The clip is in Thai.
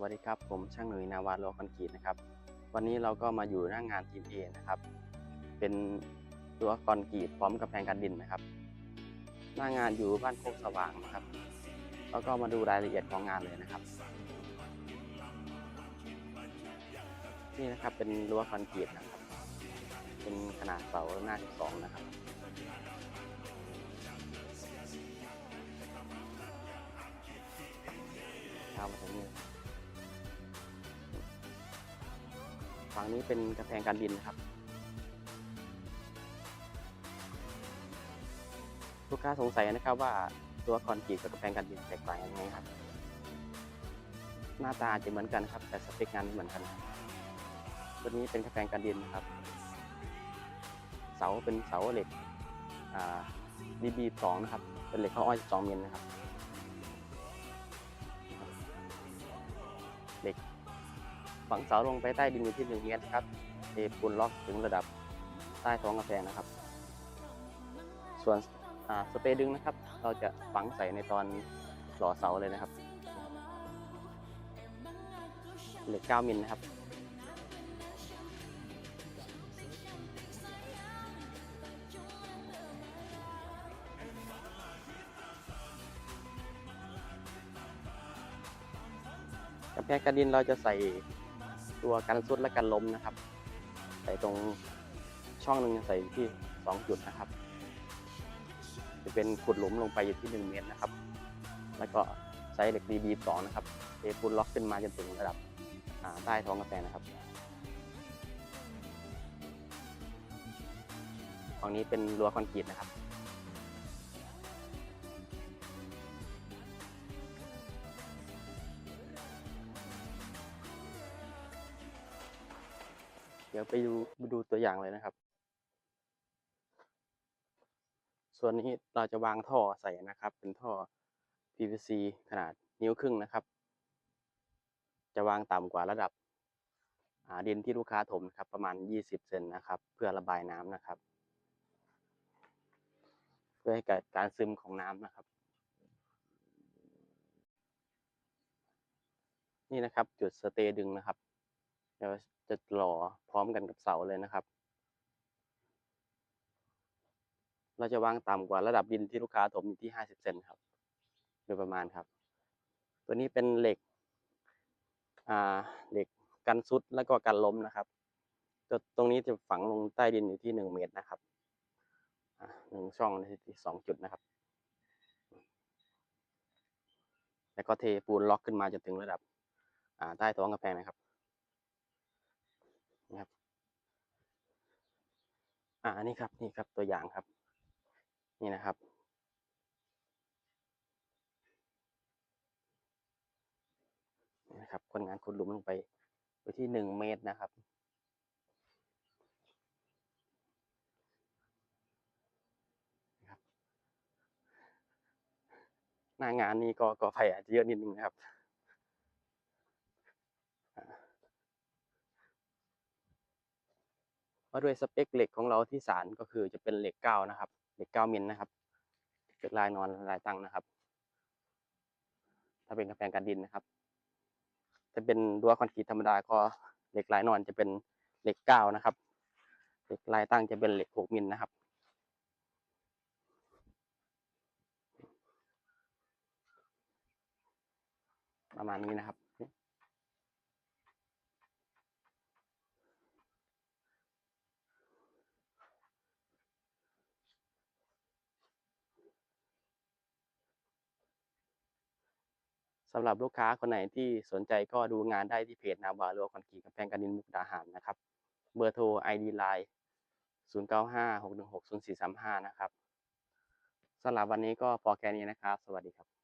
วัสดีครับ ผมช่างหนุ่ยนาวาโลคอนกรีตนะครับ วันนี้เราก็มาอยู่หน้างงานทีมเอนะครับ เป็นตัวคอนกรีตพร้อมกับแพงกันดินนะครับ หน้างานอยู่บ้านโคกสว่างนะครับ แล้วก็มาดูรายละเอียดของงานเลยนะครับ นี่นะครับเป็นรั้วคอนกรีตนะครับ เป็นขนาดเสาหน้า 12 นะครับยาวม ฝั่งนี้เป็นกระแพงกันดินครับ ลูกค้าสงสัยนะครับว่าตัวคอนกรีตกับกระแพงกันดินแตกต่างยังไงครับ หน้าตาอาจจะเหมือนกันครับ แต่สเปคงานไม่เหมือนกันตัวนี้เป็นกระแพงกันดินนะครับ เสาเป็นเสาเหล็กอ่า BB 2นะครับ เป็นเหล็กข้ออ้อย12มิลนะครับเหล็ก ฝังเสาลงไปใต้ดินอยู่ที่หนึ่งเมตรครับเทปูนล็อกถึงระดับใต้ท้องกระแพงนะครับ ส่วนสเปรย์ดึงนะครับ เราจะฝังใส่ในตอนหล่อเสาเลยนะครับเหล็ก9มิลนะครับกำแพงกันดินเราจะใส่ ตัวกันซุดและกันล้มนะครับ ใส่ตรงช่องหนึ่งใส่ที่สองจุดนะครับ จะเป็นขุดหลุมลงไปอยู่ที่หนึ่งเมตรนะครับ แล้วก็ใช้เหล็กดีบีสองนะครับเทปูนล็อกขึ้นมาจนถึงระดับใต้ท้องกาแฟนะครับฝั่งนี้เป็นรั้วคอนกรีตนะครับ เดี๋ยวไปดูไปดูตัวอย่างเลยนะครับ ส่วนนี้เราจะวางท่อใส่นะครับ เป็นท่อ PVC ขนาดนิ้วครึ่งนะครับ จะวางต่ำกว่าระดับดินที่ลูกค้าถมนะครับ ประมาณ 20 เซนนะครับ เพื่อระบายน้ำนะครับ เพื่อให้เกิดการซึมของน้ำนะครับ นี่นะครับจุดสเตย์ดึงนะครับ ดี๋ยวจะหล่อพร้อมกันกับเสาเลยนะครับ เราจะวางต่ำกว่าระดับดินที่ลูกค้าถมอยู่ที่50เซนครับ โดยประมาณครับ ตัวนี้เป็นเหล็กอ่าเหล็กกันซุดแล้วก็กันล้มนะครับตัวตรงนี้จะฝังลงใต้ดินอยู่ที่หนึ่งเมตรนะครับหนึ่งช่องที่สองจุดนะครับ แล้วก็เทปูนล็อกขึ้นมาจนถึงระดับใต้ท้องกระแพงนะครับนะครับ อ่านี่ครับนี่ครับตัวอย่างครับ นี่นะครับ นี่นะครับ คนงานขุดหลุมลงไปไปที่หนึ่งเมตรนะครับหน้างานนี้ก็ก็ไฟอาจจะเยอะนิดนึงนะครับอ่า เพราด้วยสเปคเหล็กของเราที่สารก็คือจะเป็นเหล็กเก้านะครับ เหล็กเก้ามิลนะครับ เป็นลายนอนลายตั้งนะครับ ถ้าเป็นกระแพงกันดินนะครับถ้าเป็นรั้วคอนกรีตธรรมดาก็เหล็กลายนอนจะเป็นเหล็กเก้านะครับ เหล็กลายตั้งจะเป็นเหล็กหกมิลนะครับประมาณนี้นะครับ สำหรับลูกค้าคนไหนที่สนใจก็ดูงานได้ที่เพจนาวารัวคอนกรีตกำแพงกันดินมุกดาหารนะครับ เบอร์โทร ID Line 0 9 5 6 1 6 0 4 3 5 นะครับสำหรับวันนี้ก็พอแค่นี้นะครับ สวัสดีครับ